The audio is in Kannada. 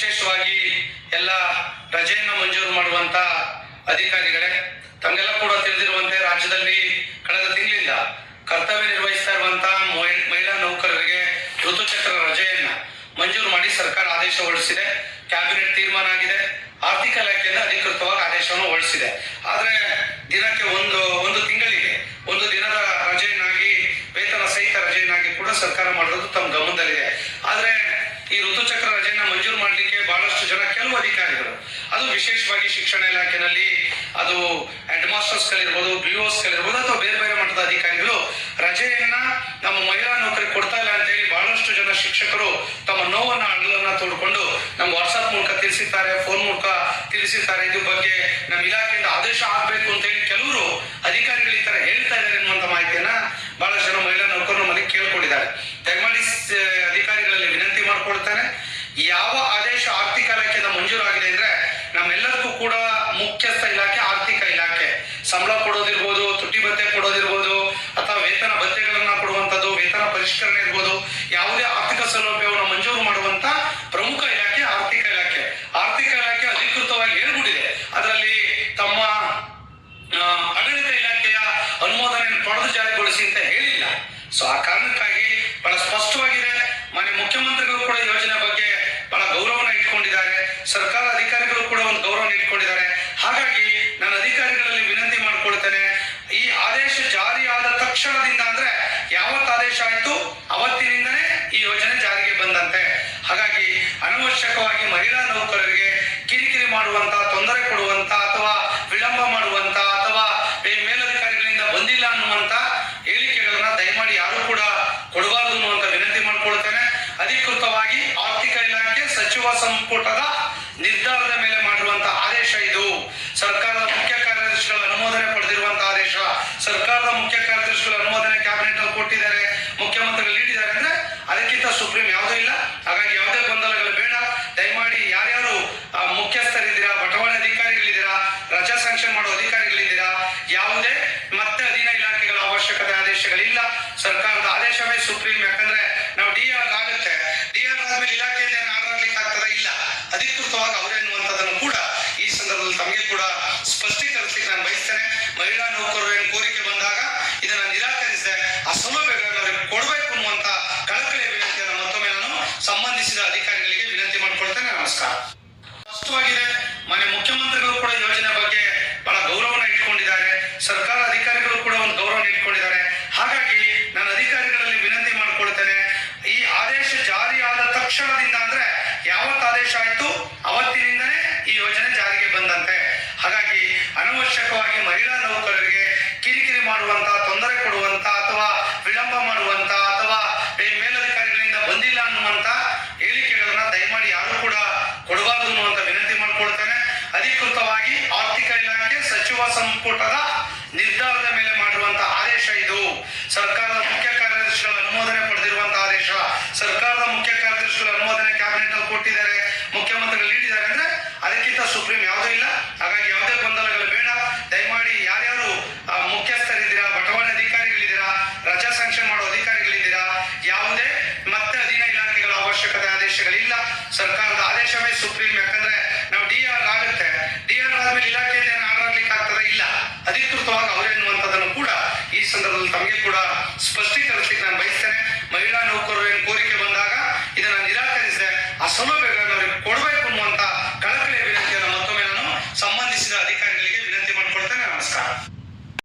ವಿಶೇಷವಾಗಿ ಎಲ್ಲ ರಜೆಯನ್ನು ಮಂಜೂರು ಮಾಡುವಂತ ಅಧಿಕಾರಿಗಳೇ, ತಮಗೆಲ್ಲ ಕೂಡ ತಿಳಿದಿರುವಂತೆ ರಾಜ್ಯದಲ್ಲಿ ಕಳೆದ ತಿಂಗಳಿಂದ ಕರ್ತವ್ಯ ನಿರ್ವಹಿಸ್ತಾ ಇರುವಂತಹ ಮಹಿ- ಮಹಿಳಾ ನೌಕರರಿಗೆ ಋತುಚಕ್ರ ರಜೆಯನ್ನ ಮಂಜೂರು ಮಾಡಿ ಸರ್ಕಾರ ಆದೇಶ ಹೊರಡಿಸಿದೆ. ಕ್ಯಾಬಿನೆಟ್ ತೀರ್ಮಾನ ಆಗಿದೆ. ಆರ್ಥಿಕ ಇಲಾಖೆಯಿಂದ ಅಧಿಕೃತವಾಗಿ ಆದೇಶವನ್ನು ಹೊರಡಿಸಿದೆ. ಆದ್ರೆ ದಿನಕ್ಕೆ ಒಂದು ತಿಂಗಳಿಗೆ ಒಂದು ದಿನದ ರಜೆಯನ್ನಾಗಿ ವೇತನ ಸಹಿತ ರಜೆಯನ್ನಾಗಿ ಕೂಡ ಸರ್ಕಾರ ಮಾಡೋದು ತಮ್ಮ ಗಮನದಲ್ಲಿದೆ ಆದ್ರೆ ಈ ಋತುಚಕ್ರ ರಜೆಯನ್ನ ಮಂಜೂರು ಮಾಡಲಿಕ್ಕೆ ಬಹಳಷ್ಟು ಜನ ಕೆಲವು ಅಧಿಕಾರಿಗಳು ಅದು ಶಿಕ್ಷಣ ಇಲಾಖೆಯಲ್ಲಿ ಅದು ಹೆಡ್ ಮಾಸ್ಟರ್ಸ್ ಗಳಿರ್ಬೋದು ಬಿ ಗಳಿರ್ಬೋದು ಅಥವಾ ಬೇರೆ ಬೇರೆ ಮಟ್ಟದ ಅಧಿಕಾರಿಗಳು ರಜೆಯನ್ನ ನಮ್ಮ ಮಹಿಳಾ ನೌಕರಿ ಕೊಡ್ತಾ ಇಲ್ಲ ಅಂತ ಹೇಳಿ ಬಹಳಷ್ಟು ಜನ ಶಿಕ್ಷಕರು ತಮ್ಮ ನೋವನ್ನ, ಅಳಲನ್ನ ತೋಡ್ಕೊಂಡು ನಮ್ಮ ವಾಟ್ಸ್ಆಪ್ ಮೂಲಕ ತಿಳಿಸಿದ್ದಾರೆ ಫೋನ್ ಮೂಲಕ ತಿಳಿಸಿದ್ದಾರೆ. ಇದ್ರ ಬಗ್ಗೆ ನಮ್ಮ ಇಲಾಖೆಯಿಂದ ಆದೇಶ ಆಗ್ಬೇಕು ಅಂತ ಹೇಳಿ ಕೆಲವರು ಅಧಿಕಾರಿಗಳು ಈ ತರ ಹೇಳ್ತಾ ಇದ್ದಾರೆ ಎನ್ನುವಂತ ಮಾಹಿತಿಯನ್ನ ಬಹಳಷ್ಟು ಜನ ಮಹಿಳಾ ನೌಕರರು ಮನೆಗೆ ಕೇಳ್ಕೊಂಡಿದ್ದಾರೆ. ದಯಮಾಡಿ ಅಧಿಕಾರಿಗಳಲ್ಲಿ ವಿನಂತಿ ಮಾಡ್ಕೊಳ್ತಾನೆ. ಯಾವ ಆದೇಶ ಆರ್ಥಿಕ ಇಲಾಖೆಯಿಂದ ಮಂಜೂರಾಗಿದೆ ಅಂದ್ರೆ ನಮ್ಮೆಲ್ಲರಿಗೂ ಸಂಬಳ ಕೊಡೋದಿರ್ಬೋದು ತುಟ್ಟಿ ಭತ್ಯೆ ಕೊಡೋದಿರ್ಬೋದು, ಅಥವಾ ವೇತನ ಭತ್ಯೆಗಳನ್ನ ಕೊಡುವಂತದ್ದು ವೇತನ ಪರಿಷ್ಕರಣೆ ಇರ್ಬೋದು, ಯಾವುದೇ ಆರ್ಥಿಕ ಸೌಲಭ್ಯವನ್ನು ಮಂಜೂರು ಮಾಡುವಂತ ಪ್ರಮುಖ ಇಲಾಖೆ ಆರ್ಥಿಕ ಇಲಾಖೆ. ಆರ್ಥಿಕ ಇಲಾಖೆ ಅಧಿಕೃತವಾಗಿ ಹೇಳ್ಬಿಟ್ಟಿದೆ ಅದರಲ್ಲಿ ತಮ್ಮ ಆಡಳಿತ ಇಲಾಖೆಯ ಅನುಮೋದನೆಯನ್ನು ಪಡೆದು ಜಾರಿಗೊಳಿಸಿ ಅಂತ ಹೇಳಿಲ್ಲ. ಸೊ ಆ ಕಾರಣಕ್ಕಾಗಿ ಬಹಳ ಸ್ಪಷ್ಟವಾಗಿದೆ. ಮಾನ್ಯ ಮುಖ್ಯಮಂತ್ರಿಗಳು ಕೂಡ ಯೋಜನೆ ಬಗ್ಗೆ ಬಹಳ ಗೌರವನ ಇಟ್ಕೊಂಡಿದ್ದಾರೆ. ಸರ್ಕಾರ ಅಧಿಕಾರಿಗಳು ಸಂಪುಟದ ನಿರ್ಧಾರದ ಮೇಲೆ ಮಾಡಿರುವಂತಹ ಆದೇಶ ಇದು. ಸರ್ಕಾರದ ಮುಖ್ಯ ಕಾರ್ಯದರ್ಶಿಗಳ ಅನುಮೋದನೆ ಪಡೆದಿರುವಂತಹ ಆದೇಶ. ಸರ್ಕಾರದ ಮುಖ್ಯ ಕಾರ್ಯದರ್ಶಿಗಳ ಅನುಮೋದನೆ ಕ್ಯಾಬಿನೆಟ್ ಅಲ್ಲಿ ಕೊಟ್ಟಿದ್ದಾರೆ, ಮುಖ್ಯಮಂತ್ರಿಗಳು ನೀಡಿದ್ದಾರೆ ಅಂದ್ರೆ ಅದಕ್ಕಿಂತ ಸುಪ್ರೀಂ ಯಾವುದೂ ಇಲ್ಲ. ಹಾಗಾಗಿ ಯಾವುದೇ ಗೊಂದಲಗಳು ಬೇಡ. ದಯಮಾಡಿ ಯಾರ್ಯಾರು ಮುಖ್ಯಸ್ಥರಿದ್ದೀರಾ ಬಟವಾಡೆ ಅಧಿಕಾರಿಗಳಿದ್ದೀರಾ, ರಜಾ ಸ್ಯಾಂಕ್ಷನ್ ಮಾಡೋ ಅಧಿಕಾರಿಗಳಿದ್ದೀರಾ, ಯಾವುದೇ ಮತ್ತೆ ಅಧೀನ ಇಲಾಖೆಗಳ ಅವಶ್ಯಕತೆ ಆದೇಶಗಳಿಲ್ಲ. ಸರ್ಕಾರದ ಆದೇಶವೇ ಸುಪ್ರೀಂ ತಮಗೆ ಕೂಡ ಸ್ಪಷ್ಟೀಕರಿಸಲಿಕ್ಕೆ ನಾನು ಬಯಸ್ತೇನೆ. ಮಹಿಳಾ ನೌಕರರು ಏನು ಕೋರಿಕೆ ಬಂದಾಗ ಇದನ್ನ ನಿರಾಕರಿಸಿದೆ ಆ ಸೌಲಭ್ಯಗಳನ್ನು ಅವರಿಗೆ ಕೊಡಬೇಕು ಅನ್ನುವಂತ ಕಳಕಳಿಯ ವಿನಂತಿಯನ್ನು ಮತ್ತೊಮ್ಮೆ ನಾನು ಸಂಬಂಧಿಸಿದ ಅಧಿಕಾರಿಗಳಿಗೆ ವಿನಂತಿ ಮಾಡಿಕೊಳ್ತೇನೆ. ನಮಸ್ಕಾರ. ಸ್ಪಷ್ಟವಾಗಿದೆ. ಅನವಶ್ಯಕವಾಗಿ ಮಹಿಳಾ ನೌಕರರಿಗೆ ಕಿರಿಕಿರಿ ಮಾಡುವಂತ, ತೊಂದರೆ ಕೊಡುವಂತ ಅಥವಾ ವಿಳಂಬ ಮಾಡುವಂತ ಅಥವಾ ಮೇಲಧಿಕಾರಿಗಳಿಂದ ಬಂದಿಲ್ಲ ಅನ್ನುವಂತ ಹೇಳಿಕೆಗಳನ್ನ ದಯಮಾಡಿ ಯಾರು ಕೂಡ ಕೊಡಬಾರದು ಅನ್ನುವಂತ ವಿನಂತಿ ಮಾಡಿಕೊಳ್ತೇನೆ. ಅಧಿಕೃತವಾಗಿ ಆರ್ಥಿಕ ಇಲಾಖೆ ಸಚಿವ ಸಂಪುಟದ ನಿರ್ಧಾರದ ಮೇಲೆ ಮಾಡಿರುವಂತಹ ಆದೇಶ ಇದು. ಸರ್ಕಾರದ ಮುಖ್ಯ ಕಾರ್ಯದರ್ಶಿಗಳ ಅನುಮೋದನೆ ಪಡೆದಿರುವಂತಹ ಆದೇಶ. ಸರ್ಕಾರದ ಮುಖ್ಯ ಕಾರ್ಯದರ್ಶಿಗಳ ಆದೇಶಗಳಿಲ್ಲ. ಸರ್ಕಾರದ ಆದೇಶವೇ ಸುಪ್ರೀಂ, ಯಾಕಂದ್ರೆ ನಾವು ಡಿ ಆರ್ ಆಗುತ್ತೆ. ಡಿ ಆರ್ ಆದ್ಮೇಲೆ ಇಲಾಖೆಯಲ್ಲಿ ಆರ್ಡರ್ ಆಗ್ಲಿಕ್ಕೆ ಆಗ್ತದ? ಇಲ್ಲ. ಅಧಿಕೃತವಾಗಿ ಅವರೇನ್ನುವಂಥದ್ದನ್ನು ಕೂಡ ಈ ಸಂದರ್ಭದಲ್ಲಿ ತಮಗೆ ಕೂಡ ಸ್ಪಷ್ಟೀಕರಿಸಲಿಕ್ಕೆ ನಾನು ಬಯಸ್ತೇನೆ. ಮಹಿಳಾ ನೌಕರರು ಏನು ಕೋರಿಕೆ